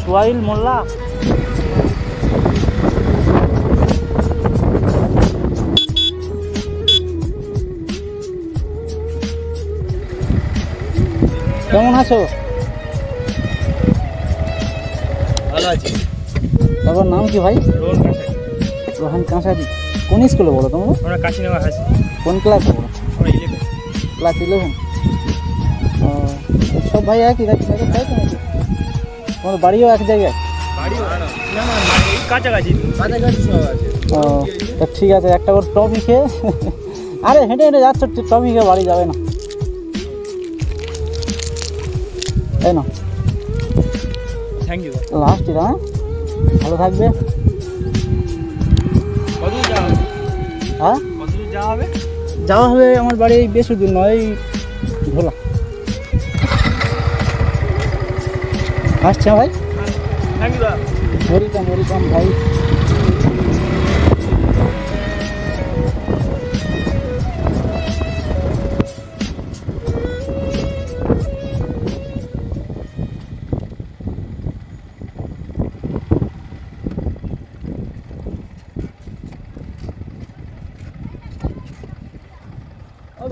সোহাইল মোল্লা। কেমন আছো? ভালো আছি। তারপর নাম কি ভাই? রোহন কাঁসারি। কোন স্কুলে বলো তোমরা? আমরা কাশিনগর হাসি কোন ক্লাসে আমরা ইলেভেন ক্লাস ইলেভেন সব ভাই একই তাই তাই তো তোমার বাড়িও এক জায়গায়? কাছাকাছি। ও তা ঠিক আছে একটা করে টমি খেয়ে। আরে হেঁটে হেঁটে যাচ্ছ টমি খেয়ে বাড়ি যাবে না। তাই না থ্যাংক ইউ লাস্ট এটা হ্যাঁ? ভালো থাকবে। যাওয়া হবে? হ্যাঁ? যাওয়া হবে? যাওয়া হবে আমার বাড়ি বেশি দূর নয় এই আসছে ভাই? ওয়েলকাম ওয়েলকাম ভাই।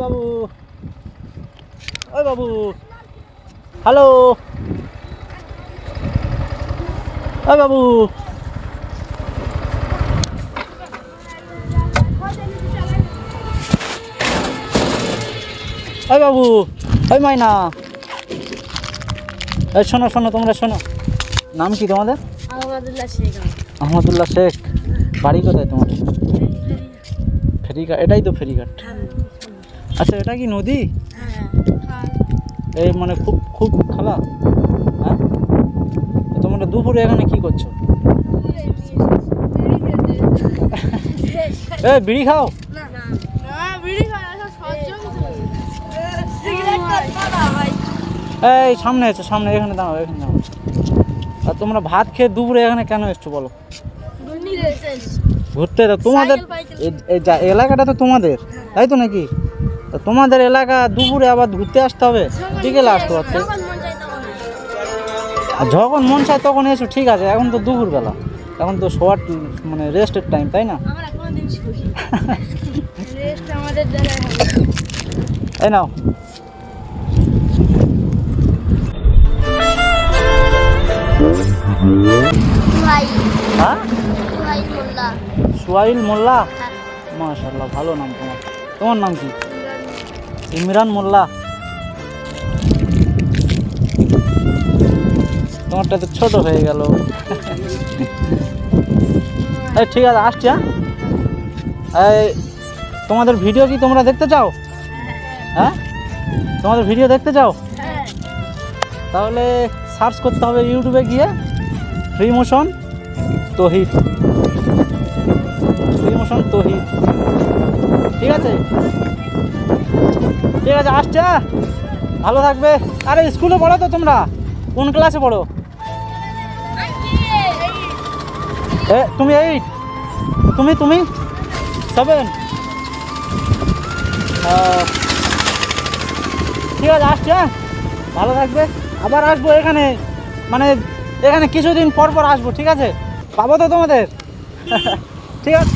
বাবু। ও বাবু। হ্যালো। ও বাবু। ওই বাবু ওই মাইনা। এই শোনো শোনো তোমরা শোনো। নাম কি তোমাদের? আহমদুল্লাহ শেখ বাড়ি কোথায় তোমার ফেরিঘাট। এটাই তো ফেরিঘাট। আচ্ছা এটা কি নদী? এই মানে খুব খুব খালা। হ্যাঁ দুপুরে এখানে কি করছ? এ বিড়ি খাও। এই সামনে এসো সামনে এখানে দাঁড়াও এখানে দাঁড়াও। আর তোমরা ভাত খেয়ে দুপুরে এখানে কেন এসছো বলো? ঘুরতে তোমাদের এলাকাটা তো তোমাদের তাই তো নাকি? তোমাদের এলাকা দুপুরে আবার ঘুরতে আসতে হবে? বিকেলে আসতে পারতে। আর যখন মন চায় তখন এসো ঠিক আছে এখন তো দুপুরবেলা। এখন তো শোয়ার মানে রেস্টের টাইম তাই না? এই নাও। ভাই হ্যাঁ? মোল্লা। মোল্লা? মাশাল্লাহ ভালো নাম তোমার। তোমার নাম কি? ইমরান মোল্লা। তোমারটা তো ছোট হয়ে গেল। ঠিক আছে, আসছি হ্যাঁ? এই, তোমাদের ভিডিও কি তোমরা দেখতে চাও? হ্যাঁ? তোমাদের ভিডিও দেখতে চাও? তাহলে সার্চ করতে হবে ইউটিউবে গিয়ে free motion Tohid free motion Tohid ঠিক আছে? ঠিক আছে, আসছে হ্যাঁ? ভালো থাকবে। আরে, স্কুলে পড়ো তো তোমরা? কোন ক্লাসে পড়ো? এ, তুমি এইট তুমি তুমি সেভেন ঠিক আছে, আসছি হ্যাঁ? ভালো থাকবে। আবার আসব এখানে মানে এখানে কিছুদিন পর পর আসব, ঠিক আছে? পাবো তো তোমাদের? ঠিক আছে।